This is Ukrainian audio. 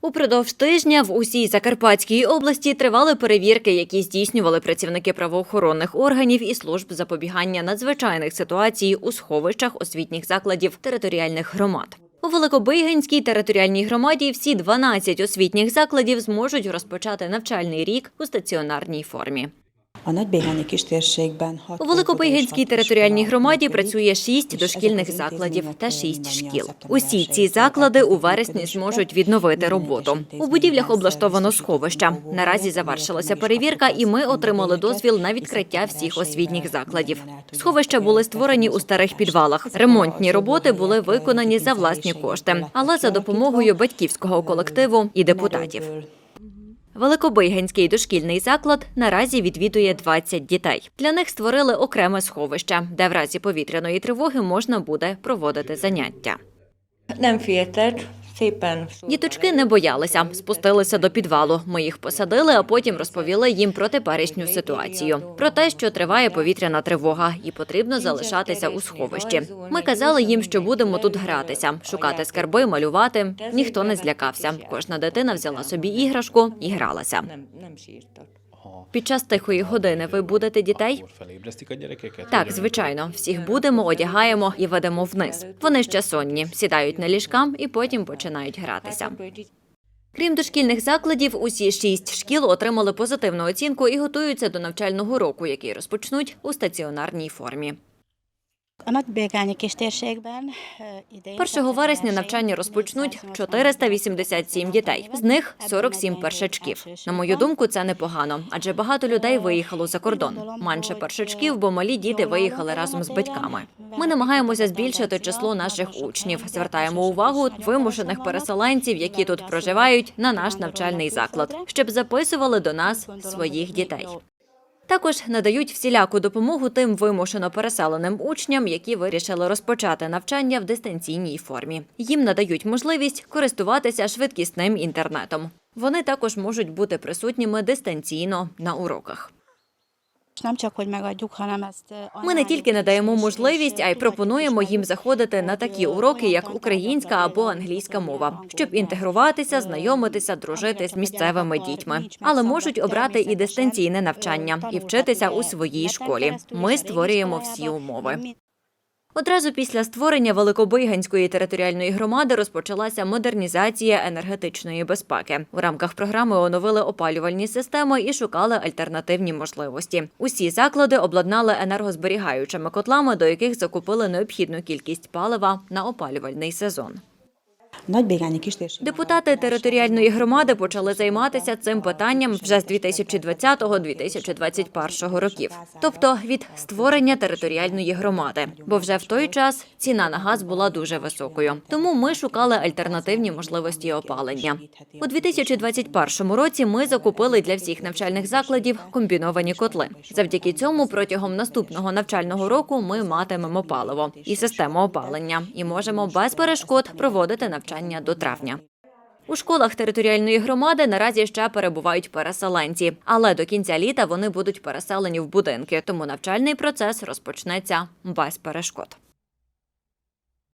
Упродовж тижня в усій Закарпатській області тривали перевірки, які здійснювали працівники правоохоронних органів і служб запобігання надзвичайних ситуацій у сховищах освітніх закладів територіальних громад. У Великобийганській територіальній громаді всі 12 освітніх закладів зможуть розпочати навчальний рік у стаціонарній формі. A Nagybéhányi kistérségben У hat територіальній громаді працює шість дошкільних закладів та шість шкіл. Усі ці заклади у вересні зможуть відновити роботу. У будівлях облаштовано сховища. Наразі завершилася перевірка, і ми отримали дозвіл на відкриття всіх освітніх закладів. Сховища були створені у старих підвалах. Ремонтні роботи були виконані за власні кошти, але за допомогою батьківського колективу і депутатів. Великобийганський дошкільний заклад наразі відвідує 20 дітей. Для них створили окреме сховище, де в разі повітряної тривоги можна буде проводити заняття. Діточки не боялися, спустилися до підвалу. Ми їх посадили, а потім розповіли їм про теперішню ситуацію, про те, що триває повітряна тривога, і потрібно залишатися у сховищі. Ми казали їм, що будемо тут гратися, шукати скарби, малювати. Ніхто не злякався. Кожна дитина взяла собі іграшку і гралася. Під час тихої години ви будете дітей? Так, звичайно, всіх будемо, одягаємо і ведемо вниз. Вони ще сонні, сідають на ліжкам і потім починають гратися. Крім дошкільних закладів, усі шість шкіл отримали позитивну оцінку і готуються до навчального року, який розпочнуть у стаціонарній формі. A Nagybélgányi kistérségben е, idén 1 вересня навчання розпочнуть 487 дітей, з них 47 першачків. На мою думку, це непогано, адже багато людей виїхало за кордон. Менше першачків, бо малі діти виїхали разом з батьками. Ми намагаємося збільшити число наших учнів, звертаємо увагу вимушених переселенців, які тут проживають, на наш навчальний заклад, щоб записували до нас своїх дітей. Також надають всіляку допомогу тим вимушено переселеним учням, які вирішили розпочати навчання в дистанційній формі. Їм надають можливість користуватися швидкісним інтернетом. Вони також можуть бути присутніми дистанційно на уроках. Nem csak, hogy megadjuk, hanem ezt е, Ми не тільки надаємо можливість, а й пропонуємо їм заходити на такі уроки, як українська або англійська мова, щоб інтегруватися, знайомитися, дружити з місцевими дітьми, але можуть обрати і дистанційне навчання і вчитися у своїй школі. Ми створюємо всі умови. Одразу після створення Великобийганської територіальної громади розпочалася модернізація енергетичної безпеки. У рамках програми оновили опалювальні системи і шукали альтернативні можливості. Усі заклади обладнали енергозберігаючими котлами, до яких закупили необхідну кількість палива на опалювальний сезон. Депутати територіальної громади почали займатися цим питанням вже з 2020-2021 років, тобто від створення територіальної громади. Бо вже в той час ціна на газ була дуже високою. Тому ми шукали альтернативні можливості опалення. У 2021 році ми закупили для всіх навчальних закладів комбіновані котли. Завдяки цьому протягом наступного навчального року ми матимемо паливо і систему опалення, і можемо без перешкод проводити навчання до травня. У школах територіальної громади наразі ще перебувають переселенці, але до кінця літа вони будуть переселені в будинки, тому навчальний процес розпочнеться без перешкод.